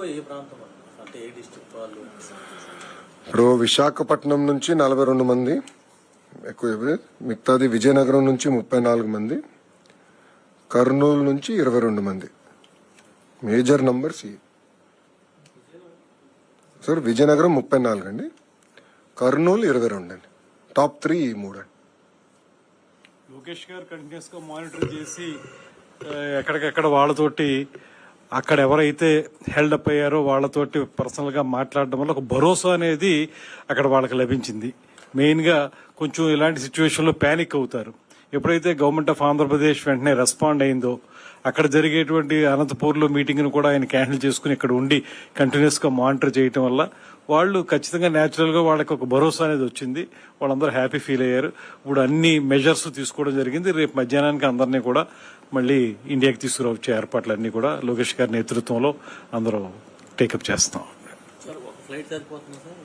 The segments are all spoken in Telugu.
ఎక్కువ ఏ ప్రాంతం అన్న? అంటే ఏ డిస్ట్రిక్ట్ వాళ్ళు ఇప్పుడు విశాఖపట్నం నుంచి నలభై రెండు మంది ఎక్కువ. మిగతాది విజయనగరం నుంచి ముప్పై నాలుగు మంది కర్నూలు నుంచి ఇరవై రెండు మంది మేజర్ నంబర్స్ ఇవి సార్ విజయనగరం ముప్పై నాలుగు అండి కర్నూలు ఇరవై రెండు అండి టాప్ త్రీ ఈ మూడు అండి లోకేష్ గారు కంటిన్యూస్గా మానిటర్ చేసి ఎక్కడికెక్కడ వాళ్ళతోటి అక్కడ ఎవరైతే హెల్డ్ అప్ అయ్యారో వాళ్ళతోటి పర్సనల్గా మాట్లాడడం వల్ల ఒక భరోసా అనేది అక్కడ వాళ్ళకి లభించింది. మెయిన్గా కొంచెం ఇలాంటి సిచ్యువేషన్లో ప్యానిక్ అవుతారు. ఎప్పుడైతే గవర్నమెంట్ ఆఫ్ ఆంధ్రప్రదేశ్ వెంటనే రెస్పాండ్ అయిందో అక్కడ జరిగేటువంటి అనంతపూర్లో మీటింగ్ను కూడా ఆయన క్యాన్సిల్ చేసుకుని ఇక్కడ ఉండి కంటిన్యూస్గా మానిటర్ చేయటం వల్ల వాళ్ళు ఖచ్చితంగా న్యాచురల్గా వాళ్ళకి ఒక భరోసా అనేది వచ్చింది. వాళ్ళందరూ హ్యాపీ ఫీల్ అయ్యారు. ఇప్పుడు అన్ని మెజర్స్ తీసుకోవడం జరిగింది. రేపు మధ్యాహ్నానికి అందరినీ కూడా మళ్ళీ ఇండియాకి తీసుకురావచ్చే ఏర్పాట్లన్నీ కూడా లోకేష్ గారి నేతృత్వంలో అందరూ టేకప్ చేస్తాం సార్ ఒక ఫ్లైట్ సరిపోతుంది సార్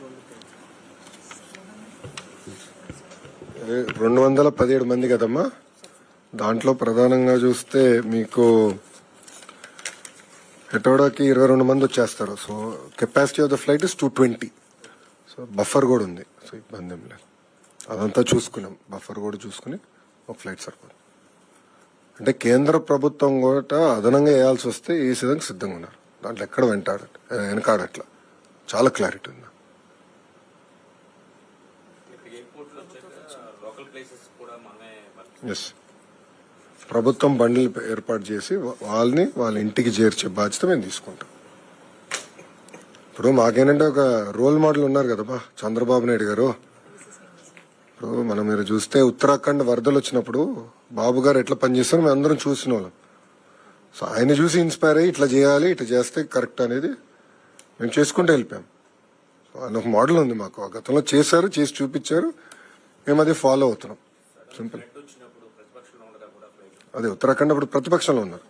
రెండు వందల పదిహేడు మంది కదమ్మా? దాంట్లో ప్రధానంగా చూస్తే మీకు హెటోడాకి ఇరవై రెండు మంది వచ్చేస్తారు. So capacity of the flight is two twenty so buffer కూడా ఉంది. సో ఇబ్బంది ఏం లేదు. అదంతా చూసుకున్నాం. బఫర్ కూడా చూసుకుని ఒక ఫ్లైట్ సరిపోదు. అంటే కేంద్ర ప్రభుత్వం కూడా అదనంగా వేయాల్సి వస్తే ఈ సిద్ధంగా సిద్ధంగా ఉన్నారు. దాంట్లో ఎక్కడ వెంటాడ వెనకాడట్లా. చాలా క్లారిటీ ఉంది? ఎస్ ప్రభుత్వం బండ్లు ఏర్పాటు చేసి వాళ్ళని వాళ్ళ ఇంటికి చేర్చే బాధ్యత మేము తీసుకుంటాం. ఇప్పుడు మాకేంటంటే ఒక రోల్ మోడల్ ఉన్నారు కదా బా చంద్రబాబు నాయుడు గారు. ఇప్పుడు మనం మీరు చూస్తే ఉత్తరాఖండ్ వరదలు వచ్చినప్పుడు బాబు గారు ఎట్లా పనిచేస్తారో మేము అందరం చూసిన వాళ్ళం. సో ఆయన చూసి ఇన్స్పైర్ అయ్యి ఇట్లా చేయాలి ఇట్లా చేస్తే కరెక్ట్ అనేది మేము చేసుకుంటూ వెళ్ళిపోయాం. ఆయన ఒక మోడల్ ఉంది మాకు. ఆ గతంలో చేశారు చేసి చూపించారు. మేము అది ఫాలో అవుతున్నాం. సింపుల్ అదే ఉత్తరాఖండ్ అప్పుడు ప్రతిపక్షంలో ఉన్నారు.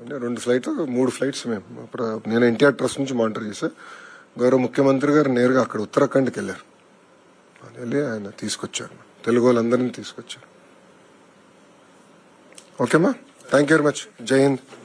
అంటే రెండు ఫ్లైట్ మూడు ఫ్లైట్స్ మేము అప్పుడు నేను ఎన్టీఆర్ ట్రస్ట్ నుంచి మానిటర్ చేశా గౌరవ ముఖ్యమంత్రి గారు నేరుగా అక్కడ ఉత్తరాఖండ్కి వెళ్ళారు. వెళ్ళి ఆయన తీసుకొచ్చారు. తెలుగు వాళ్ళందరినీ తీసుకొచ్చారు. ఓకేమా? Thank you very much Jai Hind